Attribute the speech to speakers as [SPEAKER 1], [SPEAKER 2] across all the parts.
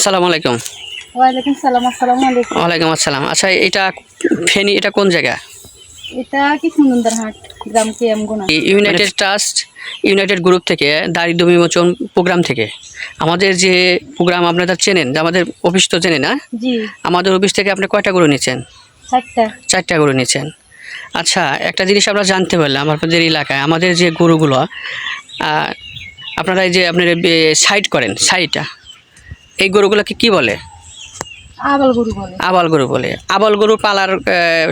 [SPEAKER 1] আসসালামু আলাইকুম।
[SPEAKER 2] ওয়ালাইকুম সালাম আসসালামু আলাইকুম।
[SPEAKER 1] ওয়ালাইকুম আসসালাম। আচ্ছা এটা ফেনি এটা কোন জায়গা?
[SPEAKER 2] এটা কি সুন্দর হাট গ্রাম কে এম গুনা
[SPEAKER 1] ইউনাইটেড ট্রাস্ট ইউনাইটেড গ্রুপ থেকে দারিদ্র বিমোচন প্রোগ্রাম থেকে। আমাদের যে প্রোগ্রাম আপনারা চেনেন যে আমাদের অফিস তো চেনেন না?
[SPEAKER 2] জি।
[SPEAKER 1] আমাদের অফিস থেকে আপনি কয়টা গরু নিচ্ছেন?
[SPEAKER 2] চারটা।
[SPEAKER 1] চারটা গরু নিচ্ছেন। আচ্ছা একটা জিনিস আমরা জানতে পারলাম আপনাদের এলাকায় আমাদের যে গরুগুলো আপনারা এই যে আপনারা সাইড করেন সাইডটা। এই গরুগুলোকে কি বলে?
[SPEAKER 2] আবাল গরু বলে।
[SPEAKER 1] আবাল গরু বলে। আবাল গরু পালার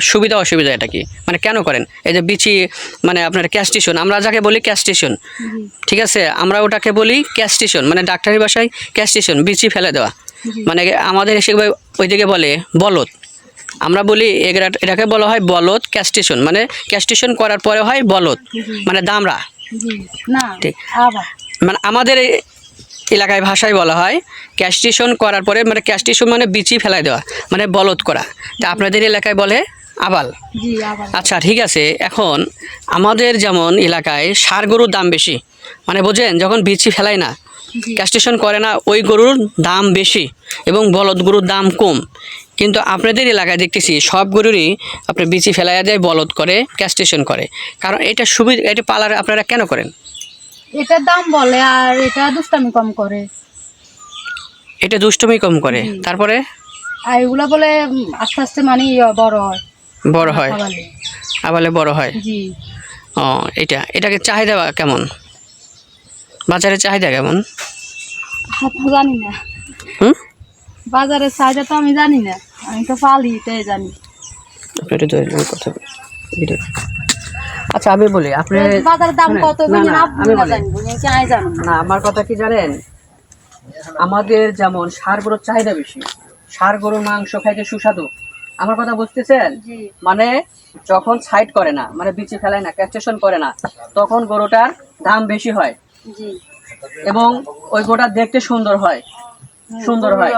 [SPEAKER 1] সুবিধা অসুবিধা এটা কি? মানে কেন করেন? এই যে বিচি মানে আপনার ক্যাস্টেশন আমরা যাকে বলি ক্যাস্টেশন ঠিক আছে? আমরা ওটাকে বলি ক্যাস্টেশন মানে ডাক্তারি ভাষায় ক্যাস্টেশন বিচি ফেলে দেওয়া। মানে আমাদের এসে ওইদিকে বলে বলদ। আমরা বলি এগরা- এটাকে বলা হয় বলদ ক্যাস্টেশন মানে ক্যাস্টেশন করার পরে হয় বলদ মানে দামরা।
[SPEAKER 2] না
[SPEAKER 1] ঠিক। মানে আমাদের এলাকায় ভাষায় বলা হয় ক্যাস্টেশন করার পরে মানে ক্যাস্টেশন মানে বিচি ফেলাই দেওয়া মানে বলদ করা। তা আপনাদের এলাকায় বলে আবাল? আচ্ছা ঠিক আছে। এখন আমাদের যেমন এলাকায় সার গরুর দাম বেশি মানে বোঝেন যখন বিচি ফেলায় না ক্যাস্টেশন করে না ওই গরুর দাম বেশি এবং বলদ গরুর দাম কম। কিন্তু আপনাদের এলাকায় দেখতেছি সব গরুরই আপনার বিচি ফেলাইয়া দেয় বলদ করে ক্যাস্টেশন করে। কারণ এটা সুবিধা এটা পালার আপনারা কেন করেন?
[SPEAKER 2] এটার দাম বলে আর এটা দুষ্টামি কম করে।
[SPEAKER 1] এটা দুষ্টমি কম করে। তারপরে?
[SPEAKER 2] আর এগুলা বলে আস্তে আস্তে মানে বড় হয়।
[SPEAKER 1] বড় হয়। আবালে। বড় হয়।
[SPEAKER 2] জি।
[SPEAKER 1] ও এটা এটাকে চাহিদা কেমন? বাজারে চাহিদা কেমন?
[SPEAKER 2] জানি না।
[SPEAKER 1] হুম?
[SPEAKER 2] বাজারের চাহিদা তো আমি জানি না। আমি তো পালি তাই জানি।
[SPEAKER 1] আপনি একটু কথা। আচ্ছা আমি বলি আপনি
[SPEAKER 2] বাজারের দাম কত?
[SPEAKER 1] না,
[SPEAKER 2] বুঝি
[SPEAKER 1] না, আমি আমার কথা কি জানেন? আমাদের যেমন সার গরুর চাহিদা বেশি সার গরুর মাংস খাইতে সুস্বাদু। আমার কথা বুঝতেছেন? মানে যখন সাইড করে না মানে বিচি ফেলায় না ক্যাস্টেশন করে না তখন গরুটার দাম বেশি হয়। এবং ওই গরুটা দেখতে সুন্দর হয়। সুন্দর হয়।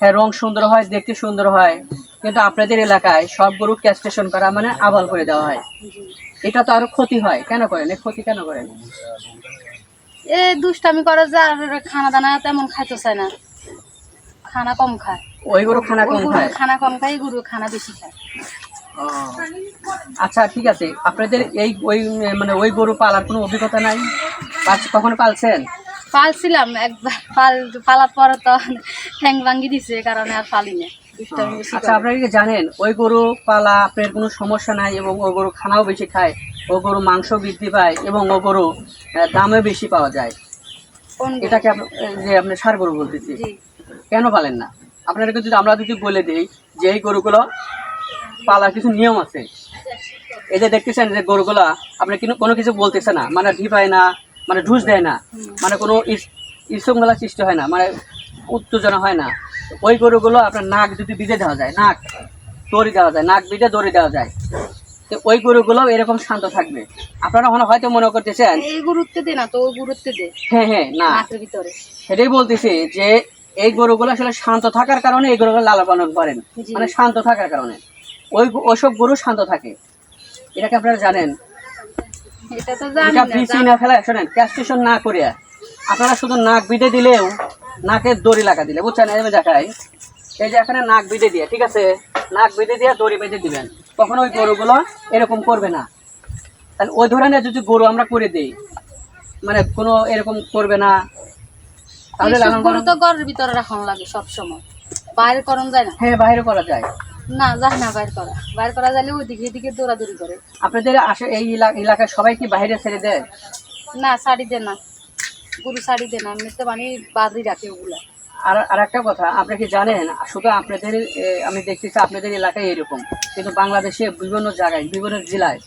[SPEAKER 1] হ্যাঁ রং সুন্দর হয় দেখতে সুন্দর হয়। কিন্তু আপনাদের এলাকায় সব গরু ক্যাস্টেশন করা মানে আবাল করে দেওয়া হয়। এটা তো আরও ক্ষতি হয়। কেন করেন ক্ষতি কেন করেন
[SPEAKER 2] এ দুষ্টামি করে যা আর খানা দানা তেমন খাইতে চায় না। খানা কম খায়।
[SPEAKER 1] ওই গরু খানা কম খায়?
[SPEAKER 2] খানা কম খায় গরু খানা বেশি খায়।
[SPEAKER 1] আচ্ছা ঠিক আছে। আপনাদের এই ওই মানে ওই গরু পালার কোনো অভিজ্ঞতা নাই? কখনো পালছেন?
[SPEAKER 2] পালছিলাম একবার। পাল পালার পরে তো ঠ্যাং ভাঙ্গি দিছে কারণে আর পালি না দুষ্টামি বেশি
[SPEAKER 1] আচ্ছা আপনারা কি জানেন ওই গরু পালা আপনার কোনো সমস্যা নাই এবং ও গরু খানাও বেশি খায় ও গরু মাংস বৃদ্ধি পায় এবং ও গরু দামে বেশি পাওয়া যায়? এটাকে যে আপনি সার গরু বলতেছি। কেন পালেন না? আপনাদেরকে যদি আমরা যদি বলে দিই যে এই গরুগুলো পালার কিছু নিয়ম আছে। এই যে দেখতেছেন যে গরুগুলা আপনি কিন্তু কোনো কিছু বলতেছে না। মানে ঢিপায় না মানে ঢুস দেয় না। মানে কোনো ইসঙ্গলা সৃষ্টি হয় না। মানে উত্তেজনা হয় না। ওই গরুগুলো আপনার নাক যদি বিদে দেওয়া যায় নাক দড়ি দেওয়া যায় নাক বিদে দড়ি দেওয়া যায় তো ওই গরুগুলো এরকম শান্ত থাকবে। আপনারা মনে- হয়তো মনে করতেছেন
[SPEAKER 2] এই গুরুত্ব দে না তো ওই গুরুত্ব দে।
[SPEAKER 1] হ্যাঁ হ্যাঁ না।
[SPEAKER 2] ভিতরে।
[SPEAKER 1] সেটাই বলতেছি যে এই গরুগুলো আসলে শান্ত থাকার কারণে এই গরুগুলো লালন পালন করেন মানে শান্ত থাকার কারণে। ওই ওইসব গরু শান্ত থাকে। এটাকে আপনারা জানেন।
[SPEAKER 2] এটা তো জানি
[SPEAKER 1] এটা
[SPEAKER 2] না
[SPEAKER 1] না শোনেন ক্যাস্টেশন না করিয়া। আপনারা শুধু নাক বিদে দিলেও নাকের দড়ি লাগা দিলে বুঝছেন? এই দেখায় এই যে এখানে নাক বিদে দিয়ে ঠিক আছে? নাক বিদে দিয়ে দড়ি বেঁধে দিবেন। তখন ওই গরুগুলো এরকম করবে না। তাহলে ওই ধরনের যদি গরু আমরা করে দিই মানে কোনো এরকম করবে না। তাহলে লালন
[SPEAKER 2] গরু তো ঘরের ভিতরে রাখানো লাগে সব সময় বাইরে করন যায় না।
[SPEAKER 1] হ্যাঁ বাইরে করা যায়।
[SPEAKER 2] না যায় না বাইর করা। বাইর করা যাইলে ওইদিকে এদিকে দৌড়াদৌড়ি করে।
[SPEAKER 1] আপনাদের আসে এই এলাকায় সবাই কি বাইরে ছেড়ে দেয়?
[SPEAKER 2] না শাড়ি দে না। গরু শাড়ি দে না এমনিতে মানে বাদরি রাখে ওগুলা।
[SPEAKER 1] আর আর একটা কথা আপনি কি জানেন শুধু আপনাদের আমি দেখতেছি আপনাদের এলাকায় এরকম কিন্তু বাংলাদেশে বিভিন্ন জায়গায় বিভিন্ন জেলায়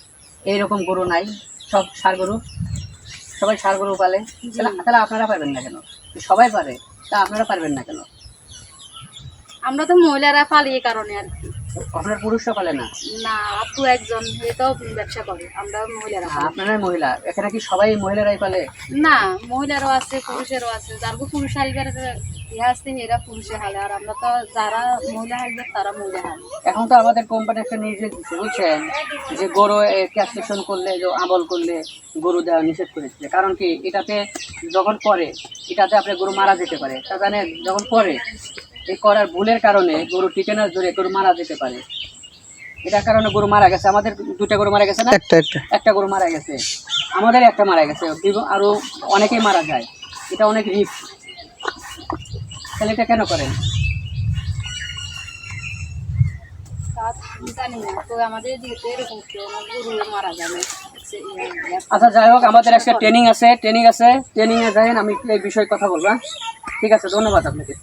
[SPEAKER 1] এইরকম গরু নাই সব সার গরু সবাই সার গরু পালে। তাহলে তাহলে আপনারা পারবেন না কেন? সবাই পারে তা আপনারা পারবেন না কেন?
[SPEAKER 2] আমরা তো মহিলারা পালি এই কারণে আর কি।
[SPEAKER 1] আপনার পুরুষরা পালে না?
[SPEAKER 2] না আপু একজন এটাও ব্যবসা করে আমরা মহিলারা পালি।
[SPEAKER 1] আপনারা মহিলা এখানে কি সবাই মহিলারাই পালে?
[SPEAKER 2] না মহিলারও আছে পুরুষেরও আছে যার পুরুষ শাড়ি ইহা এরা পুরুষে হালে আর আমরা তো যারা মহিলা হালবে তারা মহিলা হালে।
[SPEAKER 1] এখন তো আমাদের কোম্পানি একটা দিচ্ছে বুঝছেন? যে গরু ক্যাস্টেশন করলে যে আমল করলে গরু দেওয়া নিষেধ করেছে। কারণ কি? এটাতে যখন পরে এটাতে আপনার গরু মারা যেতে পারে। তা জানে যখন করে এই করার ভুলের কারণে গরু টিটেনাস ধরে গরু মারা যেতে পারে। এটার কারণে গরু মারা গেছে। আমাদের দুটা গরু মারা গেছে না?
[SPEAKER 3] একটা একটা।
[SPEAKER 1] একটা গরু মারা গেছে। আমাদের একটা মারা গেছে। বিভ- আরও অনেকেই মারা যায়। এটা অনেক রিস্ক তাহলে এটা কেন করেন?
[SPEAKER 2] ইয়ে- ইয়ে।
[SPEAKER 1] আচ্ছা যাই হোক আমাদের একটা ট্রেনিং আছে ট্রেনিং আছে। ট্রেনিং এ যাই আমি এই বিষয়ে কথা বলব হ্যাঁ? ঠিক আছে ধন্যবাদ আপনাকে।